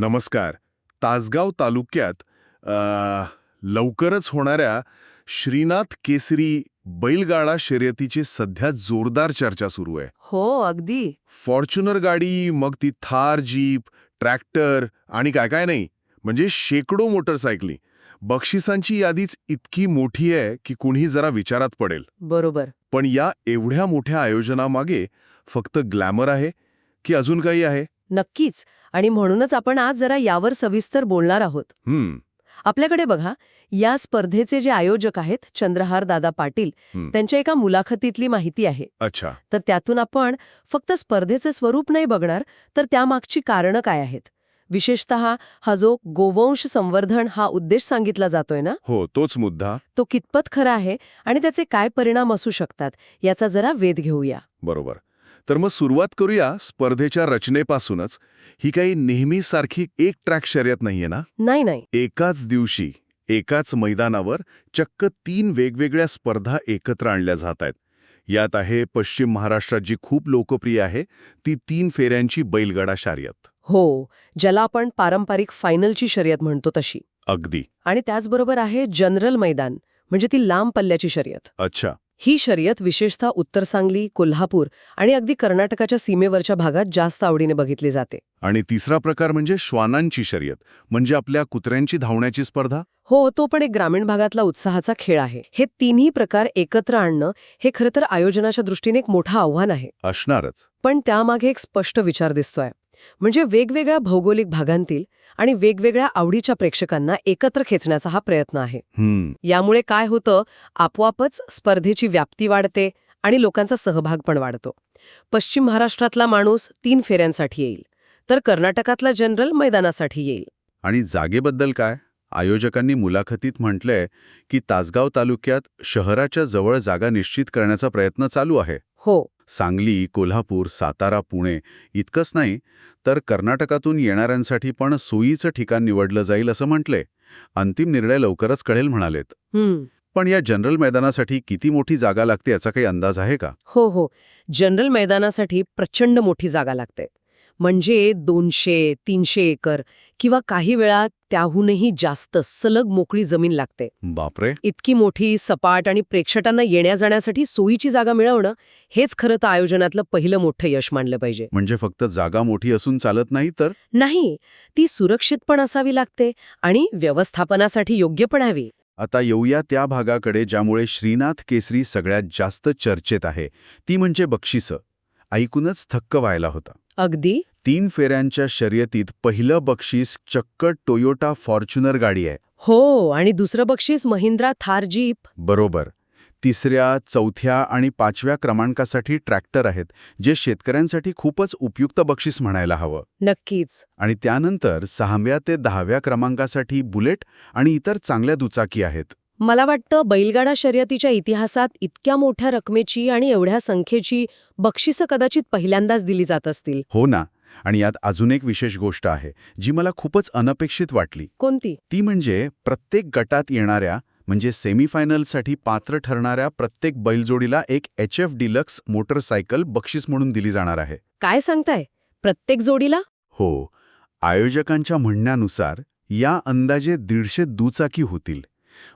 नमस्कार. तासगाव तालुक्यात लवकरच होणाऱ्या श्रीनाथ केसरी बैलगाडा शर्यतीची सध्या जोरदार चर्चा सुरू आहे. हो अगदी. फॉर्च्युनर गाडी मग ती थार जीप ट्रॅक्टर आणि काय काय नाही म्हणजे शेकडो मोटरसायकली. बक्षिसांची यादीच इतकी मोठी आहे की कुणी जरा विचारात पडेल. बरोबर. पण या एवढ्या मोठ्या आयोजनामागे फक्त ग्लॅमर आहे की अजून काही आहे? नक्कीच. आणि म्हणूनच आपण आज जरा यावर सविस्तर बोलणार आहोत. हम्म. आपल्याकडे बघा या स्पर्धेचे जे आयोजक आहेत चंद्रहार दादा पाटील. त्यांच्या एका मुलाखतीतली माहिती आहे. अच्छा. तर त्यातून आपण फक्त स्पर्धेचे स्वरूप नाही बघणार तर त्यामागची कारणं काय आहेत? विशेषत हा जो गोवंश संवर्धन हा उद्देश सांगितला जातोय ना? हो तोच मुद्दा. तो कितपत खरा आहे आणि त्याचे काय परिणाम असू शकतात याचा जरा वेध घेऊया. बरोबर. तर मग सुरुवात करूया स्पर्धेच्या रचनेपासूनच. ही काही नेहमीसारखी एक ट्रॅक शर्यत नाहीये ना? नाही नाही. एकाच दिवशी एकाच मैदानावर चक्क तीन वेगवेगळ्या स्पर्धा एकत्र आणल्या जात आहेत. यात आहे पश्चिम महाराष्ट्रात जी खूप लोकप्रिय आहे ती तीन फेऱ्यांची बैलगाडा शर्यत. हो ज्याला आपण पारंपरिक फायनलची शर्यत म्हणतो तशी. अगदी. आणि त्याचबरोबर आहे जनरल मैदान म्हणजे ती लांब पल्ल्याची शर्यत. अच्छा. ही शर्यत विशेषतः उत्तर सांगली कोल्हापूर आणि अगदी कर्नाटकाच्या सीमेवरच्या भागात जास्त आवडीने बघितली जाते. आणि तिसरा प्रकार म्हणजे श्वानांची शर्यत म्हणजे आपल्या कुत्र्यांची धावण्याची स्पर्धा? हो तो पण एक ग्रामीण भागातला उत्साहाचा खेळ आहे. हे तिन्ही प्रकार एकत्र आणणं हे खरं तर आयोजनाच्या दृष्टीने एक मोठं आव्हान आहे. असणारच. पण त्यामागे एक स्पष्ट विचार दिसतोय. म्हणजे वेगवेगळ्या भौगोलिक भागांतील आणि वेगवेगळ्या आवडीच्या प्रेक्षकांना एकत्र खेचण्याचा हा प्रयत्न आहे. यामुळे काय होतं आपोआपच स्पर्धेची व्याप्ती वाढते आणि लोकांचा सहभाग पण वाढतो. पश्चिम महाराष्ट्रातला माणूस तीन फेऱ्यांसाठी येईल तर कर्नाटकातला जनरल मैदानासाठी येईल. आणि जागेबद्दल काय? आयोजकांनी मुलाखतीत म्हटलंय की तासगाव तालुक्यात शहराच्या जवळ जागा निश्चित करण्याचा प्रयत्न चालू आहे. हो सांगली कोल्हापूर सातारा पुणे इतकंच नाही तर कर्नाटकातून येणाऱ्यांसाठी पण सोयीचं ठिकाण निवडलं जाईल असं म्हटलंय अंतिम निर्णय लवकरच कळेल म्हणालेत. पण या जनरल मैदानासाठी किती मोठी जागा लागते याचा काही अंदाज आहे का? हो हो. जनरल मैदानासाठी प्रचंड मोठी जागा लागते. म्हणजे दोनशे तीनशे एकर किंवा काही वेळा त्याहूनही जास्त सलग मोकळी जमीन लागते. बापरे. इतकी मोठी सपाट आणि प्रेक्षकांना येण्या जाण्यासाठी सोयीची जागा मिळवणं हेच खरं तर आयोजनातलं पहिलं मोठं यश मानलं पाहिजे. म्हणजे फक्त जागा मोठी असून चालत नाही तर? नाही ती सुरक्षित पण असावी लागते आणि व्यवस्थापनासाठी योग्य पण हवी. आता येऊया त्या भागाकडे ज्यामुळे श्रीनाथ केसरी सगळ्यात जास्त चर्चेत आहे. ती म्हणजे बक्षिसं. ऐकूनच थक्क व्हायला होता. अगदी. तीन फेऱ्यांच्या शर्यतीत पहिलं बक्षीस चक्क टोयोटा फॉर्च्युनर गाडी आहे. हो आणि दुसरं बक्षीस महिंद्रा थार जीप. बरोबर. तिसऱ्या चौथ्या आणि पाचव्या क्रमांकासाठी ट्रॅक्टर आहेत जे शेतकऱ्यांसाठी खूपच उपयुक्त बक्षीस म्हणायला हवं. नक्कीच. आणि त्यानंतर सहाव्या ते दहाव्या क्रमांकासाठी बुलेट आणि इतर चांगल्या दुचाकी आहेत. मला वाटतं बैलगाडा शर्यतीच्या इतिहासात इतक्या मोठ्या रकमेची आणि एवढ्या संख्येची बक्षिसं कदाचित पहिल्यांदाच दिली जात असतील. हो ना. आणि यात अजून एक विशेष गोष्ट आहे जी मला खूपच अनपेक्षित वाटली. कोणती? ती म्हणजे प्रत्येक गटात येणाऱ्या म्हणजे सेमीफायनलसाठी पात्र ठरणाऱ्या प्रत्येक बैलजोडीला एक एच एफ डिलक्स मोटरसायकल बक्षीस म्हणून दिली जाणार आहे. काय सांगताय? प्रत्येक जोडीला? हो. आयोजकांच्या म्हणण्यानुसार या अंदाजे दीडशे दुचाकी होतील.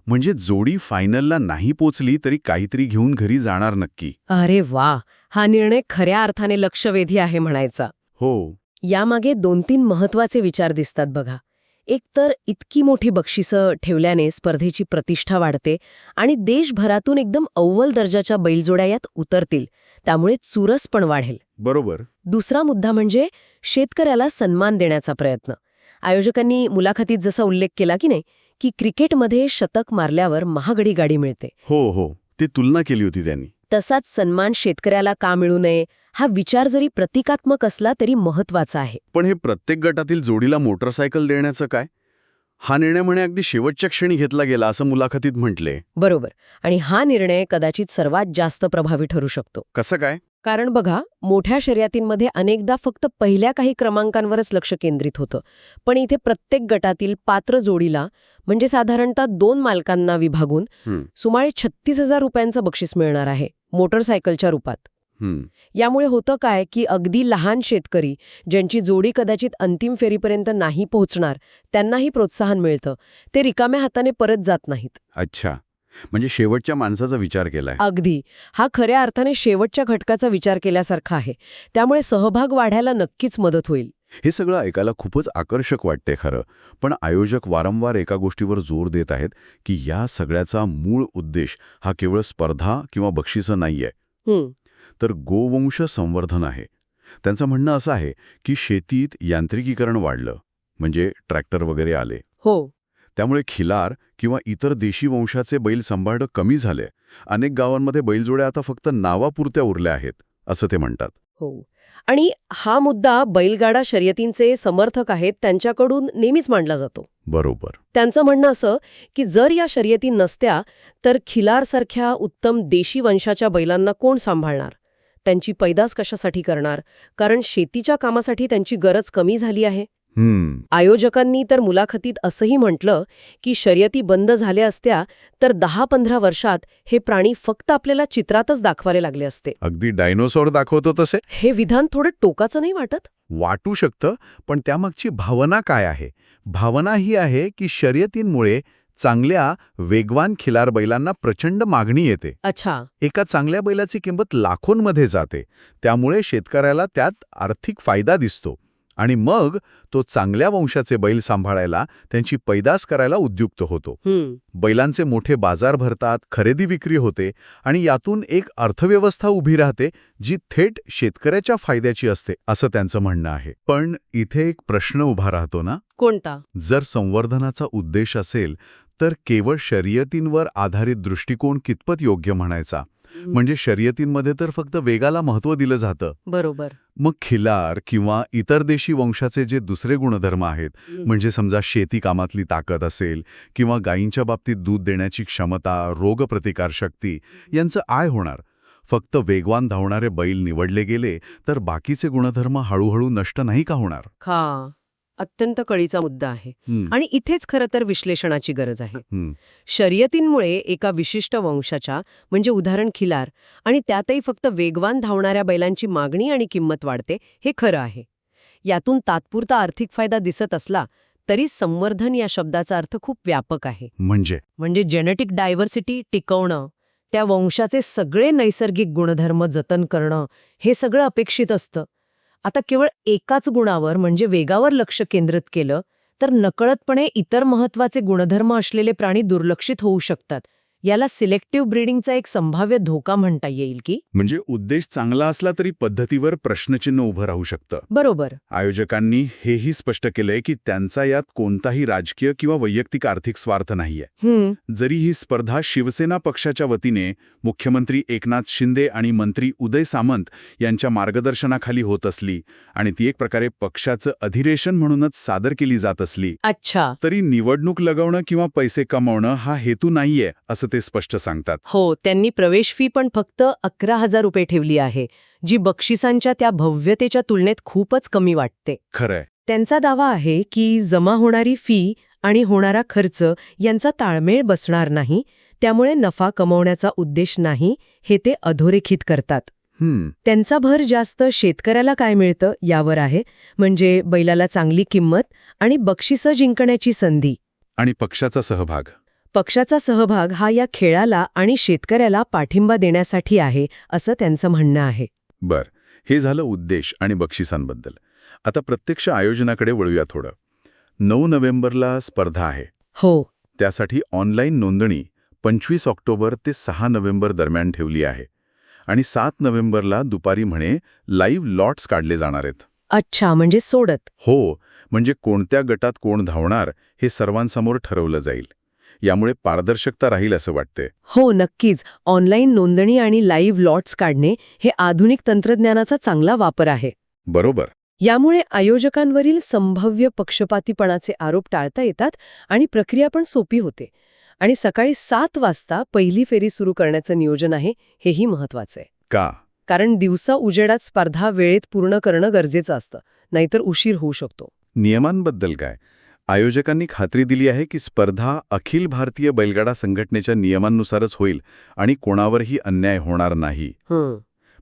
म्हणजे जोडी फायनलला नाही पोचली तरी काहीतरी घेऊन घरी जाणार नक्की. अरे वा! हा निर्णय खऱ्या अर्थाने लक्षवेधी आहे म्हणायचा. हो. यामागे दोन तीन महत्त्वाचे विचार दिसतात बघा. एक तर इतकी मोठी बक्षिसं ठेवल्याने स्पर्धेची प्रतिष्ठा वाढते आणि देशभरातून एकदम अव्वल दर्जाच्या बैलजोड्या यात उतरतील त्यामुळे चुरस पण वाढेल. बरोबर. दुसरा मुद्दा म्हणजे शेतकऱ्याला सन्मान देण्याचा प्रयत्न. आयोजकांनी मुलाखतीत जसा उल्लेख केला की नाही की क्रिकेटमध्ये शतक मारल्यावर महागडी गाडी मिळते. हो हो. ती तुलना केली होती त्यांनी. तसाच सन्मान शेतकऱ्याला का मिळू नये हा विचार जरी प्रतिकात्मक असला तरी महत्त्वाचा आहे. पण हे प्रत्येक गटातील जोडीला मोटरसायकल देण्याचं काय? हा निर्णय म्हणे अगदी शेवटच्या क्षणी घेतला गेला असं मुलाखतीत म्हटले. बरोबर. आणि हा निर्णय कदाचित सर्वात जास्त प्रभावी ठरू शकतो. कसं काय? कारण बघा मोठ्या शर्यतींमध्ये अनेकदा फक्त पहिल्या काही क्रमांकांवरच लक्ष केंद्रित होतं. पण इथे प्रत्येक गटातील पात्र जोडीला म्हणजे साधारणतः दोन मालकांना विभागून. सुमारे छत्तीस हजार रुपयांचं बक्षीस मिळणार आहे. मोटरसायकलच्या रूपात. यामुळे होतं काय की अगदी लहान शेतकरी ज्यांची जोडी कदाचित अंतिम फेरीपर्यंत नाही पोहोचणार त्यांनाही प्रोत्साहन मिळतं. ते रिकाम्या हाताने परत जात नाहीत. अच्छा. म्हणजे शेवटच्या माणसाचा विचार केलाय. अगदी. हा खऱ्या अर्थाने शेवटच्या घटकाचा विचार केल्यासारखा आहे. त्यामुळे सहभाग वाढायला नक्कीच मदत होईल. हे सगळं ऐकायला खूपच आकर्षक वाटते खरं. पण आयोजक वारंवार एका गोष्टीवर जोर देत आहेत की या सगळ्याचा मूळ उद्देश हा केवळ स्पर्धा किंवा बक्षिसं नाहीये. हं, तर गोवंश संवर्धन आहे. त्यांचं म्हणणं असं आहे की शेतीत यांत्रिकीकरण वाढलं म्हणजे ट्रॅक्टर वगैरे आले. हो. त्यामुळे खिलार किंवा इतर देशी वंशाचे बैल सांभाळणं कमी झाले. अनेक गावांमध्ये बैलजोड्या आता फक्त नावापुरत्या उरल्या आहेत असं ते म्हणतात. हो. आणि हा मुद्दा बैलगाडा शर्यतींचे समर्थक आहेत त्यांच्याकडून नेहमीच मांडला जातो. बरोबर. त्यांचं म्हणणं असं की जर या शर्यती नसत्या तर खिलारसारख्या उत्तम देशी वंशाच्या बैलांना कोण सांभाळणार? त्यांची पैदास कशासाठी करणार? कारण शेतीच्या कामासाठी त्यांची गरज कमी झाली आहे. आयोजकांनी तर मुलाखतीत असंही म्हटलं की शर्यती बंद झाल्या असत्या तर दहा पंधरा वर्षात हे प्राणी फक्त आपल्याला चित्रातच दाखवायला लागले असते. अगदी डायनोसॉर दाखवतो तसे? हे विधान थोडं टोकाचं नाही वाटत? वाटू शकतं पण त्यामागची भावना काय आहे? भावना ही आहे की शर्यतींमुळे चांगल्या वेगवान खिलार बैलांना प्रचंड मागणी येते. अच्छा. एका चांगल्या बैलाची किंमत लाखोंमध्ये जाते. त्यामुळे शेतकऱ्याला त्यात आर्थिक फायदा दिसतो. आणि मग तो चांगल्या वंशाचे बैल सांभाळायला त्यांची पैदास करायला उद्युक्त होतो. बैलांचे मोठे बाजार भरतात खरेदी विक्री होते आणि यातून एक अर्थव्यवस्था उभी राहते जी थेट शेतकऱ्याच्या फायद्याची असते असं त्यांचं म्हणणं आहे. पण इथे एक प्रश्न उभा राहतो ना? कोणता? जर संवर्धनाचा उद्देश असेल तर केवळ शर्यतींवर आधारित दृष्टिकोन कितपत योग्य म्हणायचा? म्हणजे शर्यतींमध्ये तर फक्त वेगाला महत्त्व दिलं जातं. बरोबर. मग खिलार किंवा इतर देशी वंशाचे जे दुसरे गुणधर्म आहेत म्हणजे समजा शेती कामातली ताकद असेल किंवा गायींच्या बाबतीत दूध देण्याची क्षमता रोगप्रतिकारशक्ती यांचं आय होणार. फक्त वेगवान धावणारे बैल निवडले गेले तर बाकीचे गुणधर्म हळूहळू नष्ट नाही का होणार? हा अत्यंत कळीचा मुद्दा आहे. आणि इथेच खरं तर विश्लेषणाची गरज आहे. शर्यतींमुळे एका विशिष्ट वंशाच्या म्हणजे उदाहरण खिलार आणि त्यातही फक्त वेगवान धावणाऱ्या बैलांची मागणी आणि किंमत वाढते हे खरं आहे. यातून तात्पुरता आर्थिक फायदा दिसत असला तरी संवर्धन या शब्दाचा अर्थ खूप व्यापक आहे. म्हणजे? म्हणजे जेनेटिक डायव्हर्सिटी टिकवणं त्या वंशाचे सगळे नैसर्गिक गुणधर्म जतन करणं हे सगळं अपेक्षित असतं. आता केवळ एकाच गुणावर म्हणजे वेगावर लक्ष केंद्रित केलं तर नकळतपणे इतर महत्त्वाचे गुणधर्म असलेले प्राणी दुर्लक्षित होऊ शकतात. याला सिलेक्टिव्ह ब्रीडिंगचा एक संभाव्य धोका म्हणता येईल की? म्हणजे उद्देश चांगला असला तरी पद्धतीवर प्रश्नचिन्ह उभं राहू शकतं. बरोबर. आयोजकांनी हेही स्पष्ट केलंय की त्यांचा यात कोणताही राजकीय किंवा वैयक्तिक आर्थिक स्वार्थ नाहीये. जरी ही स्पर्धा शिवसेना पक्षाच्या वतीने मुख्यमंत्री एकनाथ शिंदे आणि मंत्री उदय सामंत यांच्या मार्गदर्शनाखाली होत असली आणि ती एक प्रकारे पक्षाचं अधिरेशन म्हणूनच सादर केली जात असली अच्छा. तरी निवडणूक लगवणं किंवा पैसे कमावणं हा हेतू नाहीये असं ते स्पष्ट सांगतात. हो त्यांनी प्रवेश फी पण फक्त अकरा हजार रुपये ठेवली आहे जी बक्षिसांच्या त्या भव्यतेच्या तुलनेत खूपच कमी वाटते. खरंय. त्यांचा दावा आहे की जमा होणारी फी आणि होणारा खर्च यांचा ताळमेळ बसणार नाही त्यामुळे नफा कमवण्याचा उद्देश नाही हे ते अधोरेखित करतात. त्यांचा भर जास्त शेतकऱ्याला काय मिळतं यावर आहे म्हणजे बैलाला चांगली किंमत आणि बक्षिसं जिंकण्याची संधी. आणि पक्षाचा सहभाग. पक्षाचा सहभाग हा या खेळाला आणि शेतकऱ्याला पाठिंबा देण्यासाठी आहे असं त्यांचं म्हणणं आहे. बर. हे झालं उद्देश आणि बक्षिसांबद्दल. आता प्रत्यक्ष आयोजनाकडे वळूया थोडं. नऊ नोव्हेंबरला स्पर्धा आहे. हो. त्यासाठी ऑनलाईन नोंदणी पंचवीस ऑक्टोबर ते सहा नोव्हेंबर दरम्यान ठेवली आहे. आणि सात नोव्हेंबरला दुपारी म्हणे लाईव्ह लॉट्स काढले जाणार आहेत. अच्छा म्हणजे सोडत. हो म्हणजे कोणत्या गटात कोण धावणार हे सर्वांसमोर ठरवलं जाईल. यामुळे पारदर्शकता राहील असं वाटते हो नक्कीच. ऑनलाईन नोंदणी आणि लाईव्ह लॉट्स काढणे हे आधुनिक तंत्रज्ञानाचा चांगला वापर आहे. बरोबर. यामुळे आयोजकांवरील संभाव्य पक्षपातीपणाचे आरोप टाळता येतात आणि प्रक्रिया पण सोपी होते. आणि सकाळी सात वाजता पहिली फेरी सुरू करण्याचं नियोजन आहे हेही महत्वाचं आहे. का? कारण दिवसा उजेडात स्पर्धा वेळेत पूर्ण करणं गरजेचं असतं नाहीतर उशीर होऊ शकतो. नियमांबद्दल काय? आयोजकांनी खात्री दिली आहे की स्पर्धा अखिल भारतीय बैलगाडा संघटनेच्या नियमांनुसारच होईल आणि कोणावरही अन्याय होणार नाही.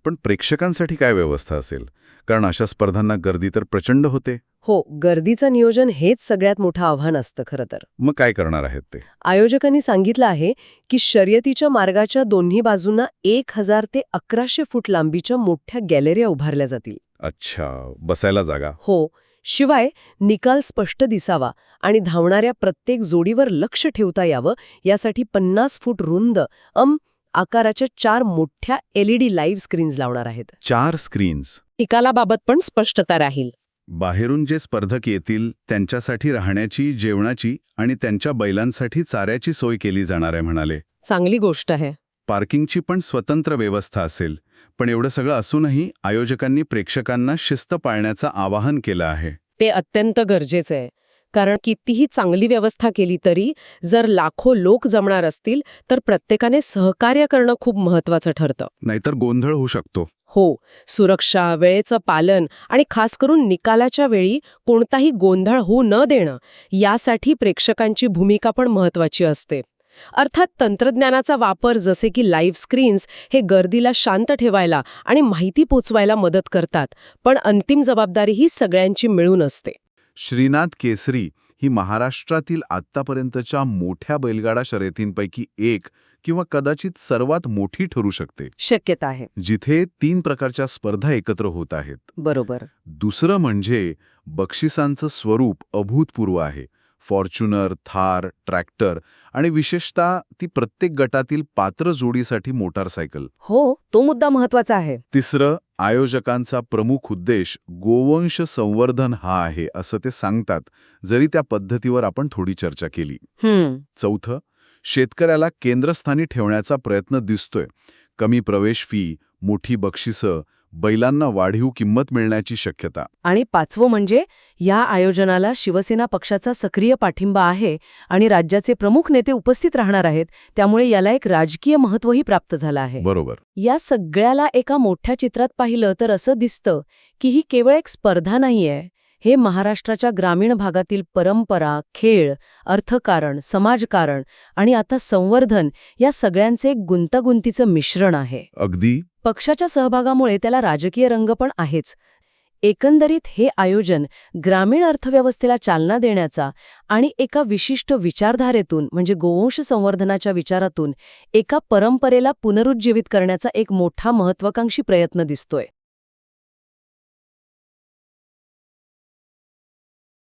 पण प्रेक्षकांसाठी काय व्यवस्था असेल? कारण अशा स्पर्धांना गर्दी तर प्रचंड होते. हो गर्दीचं नियोजन हेच सगळ्यात मोठं आव्हान असतं खरं तर. मग काय करणार आहेत ते? आयोजकांनी सांगितलं आहे की शर्यतीच्या मार्गाच्या दोन्ही बाजूंना एक हजार ते अकराशे फूट लांबीच्या मोठ्या गॅलऱ्या उभारल्या जातील. अच्छा बसायला जागा. हो शिवाय निकाल स्पष्ट दिसावा आणि धावणाऱ्या प्रत्येक जोडीवर लक्ष ठेवता यावं यासाठी पन्नास फूट रुंद अम आकाराच्या चार मोठ्या एलईडी लाईव्ह स्क्रीन्स लावणार आहेत. चार स्क्रीन्स. निकालाबाबत पण स्पष्टता राहील. बाहेरून जे स्पर्धक येतील त्यांच्यासाठी राहण्याची जेवणाची आणि त्यांच्या बैलांसाठी चाऱ्याची सोय केली जाणार आहे म्हणाले. चांगली गोष्ट आहे. पार्किंगची पण स्वतंत्र व्यवस्था असेल. पण एवढं सगळं असूनही आयोजकांनी प्रेक्षकांना शिस्त पाळण्याचं आवाहन केलं आहे. ते अत्यंत गरजेचं आहे. कारण कितीही चांगली व्यवस्था केली तरी जर लाखो लोक जमणार असतील तर प्रत्येकाने सहकार्य करणं खूप महत्वाचं ठरतं. नाहीतर गोंधळ होऊ शकतो. हो सुरक्षा वेळेचं पालन आणि खास करून निकालाच्या वेळी कोणताही गोंधळ होऊ न देणं यासाठी प्रेक्षकांची भूमिका पण महत्वाची असते. अर्थात तंत्रज्ञानाचा वापर जसे की लाईव्ह स्क्रीन्स हे गर्दीला शांत ठेवायला आणि माहिती पोचवायला मदत करतात पण अंतिम जबाबदारी ही सगळ्यांची मिळून असते. श्रीनाथ केसरी ही महाराष्ट्रातील आत्तापर्यंतच्या मोठ्या बैलगाडा शर्यतींपैकी एक किंवा कदाचित सर्वात मोठी ठरू शकते. शक्यता आहे. जिथे तीन प्रकारच्या स्पर्धा एकत्र होत आहेत. बरोबर. दुसरं म्हणजे बक्षिसांचं स्वरूप अभूतपूर्व आहे. फॉर्च्युनर थार ट्रॅक्टर आणि विशेषतः ती प्रत्येक गटातील पात्र जोडीसाठी मोटारसायकल. हो तो मुद्दा महत्त्वाचा आहे. तिसरं आयोजकांचा प्रमुख उद्देश गोवंश संवर्धन हा आहे असं ते सांगतात जरी त्या पद्धतीवर आपण थोडी चर्चा केली. हम्म. चौथं शेतकऱ्याला केंद्रस्थानी ठेवण्याचा प्रयत्न दिसतोय. कमी प्रवेश फी मोठी बक्षिसं बैलांना वाढीव किंमत मिळण्याची शक्यता. आणि पाचवं म्हणजे या आयोजनाला शिवसेना पक्षाचा सक्रिय पाठिंबा आहे आणि राज्याचे प्रमुख नेते उपस्थित राहणार आहेत त्यामुळे याला एक राजकीय महत्वही प्राप्त झालं आहे. बरोबर. या सगळ्याला एका मोठ्या चित्रात पाहिलं तर असं दिसतं की ही केवळ एक स्पर्धा नाहीये. हे महाराष्ट्राच्या ग्रामीण भागातील परंपरा खेळ अर्थकारण समाजकारण आणि आता संवर्धन या सगळ्यांचे एक गुंतागुंतीचं मिश्रण आहे. अगदी पक्षाच्या सहभागामुळे त्याला राजकीय रंग पण आहेच. एकंदरीत हे आयोजन ग्रामीण अर्थव्यवस्थेला चालना देण्याचा आणि एका विशिष्ट विचारधारेतून म्हणजे गोवंश संवर्धनाच्या विचारातून एका परंपरेला पुनरुज्जीवित करण्याचा एक मोठा महत्वाकांक्षी प्रयत्न दिसतोय.